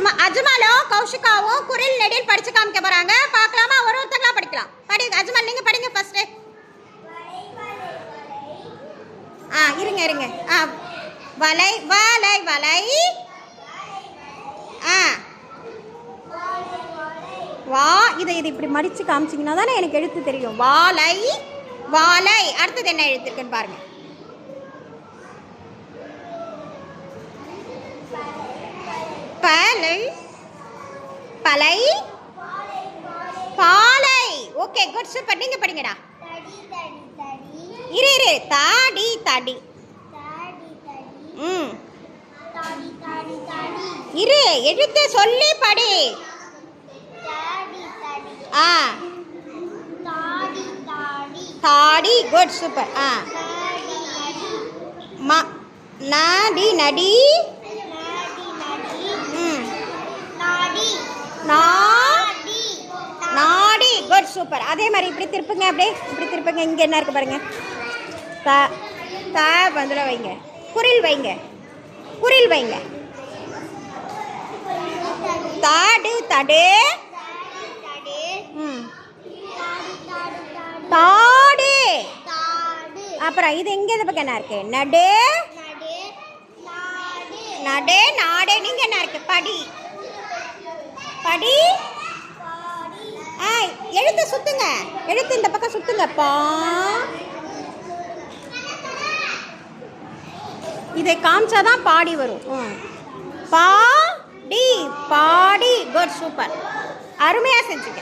அஜ்மா அஜ்மாலோ கௌஷிகாவோ குரில் நெடில் படிச்சு காமிக்க போறாங்க. பார்க்கலாமா? ஒரு ஒருத்தங்களா படிக்கலாம். படி அஜ்மல் நீங்க படிங்க ஃபர்ஸ்ட் ஆ இருங்க இருங்க. ஆ வலை வலை வலை. ஆ. வா இதை இது இப்படி மடிச்சு காமிச்சிங்கன்னா தானே எனக்கு எழுத்து தெரியும். வாலை வாலை. அடுத்தது என்ன எழுத்துருக்குன்னு பாருங்கள் பலை? பாலை. ஓகே குட் சூப்பர் நீங்க படிங்கடா. இரு இரு. தாடி தாடி. ம். இரு எழுத்து சொல்லி படி. ஆ. தாடி குட் சூப்பர் ஆ. ம நாடி நடி ம் நா சூப்பர். அதே மாதிரி இப்படி திருப்புங்க அப்படியே இப்படி திருப்புங்க. இங்கே என்ன இருக்கு பாருங்க. த த பதில் வைங்க. குரில் வைங்க. குரில் வைங்க. தாடு தடு. தாடு. அப்புறம் இது எங்கே இந்த பக்கம் என்ன இருக்கு? நடு. நடு. நாடு நீங்க என்ன இருக்கு? படி படி ஆ எழுத்து சுத்துங்க எடுத்து இந்த பக்கம் சுத்துங்க பா இதை காமிச்சாதான் பாடி வரும். பாடி பாடி குட் சூப்பர். அருமையாக செஞ்சுக்க.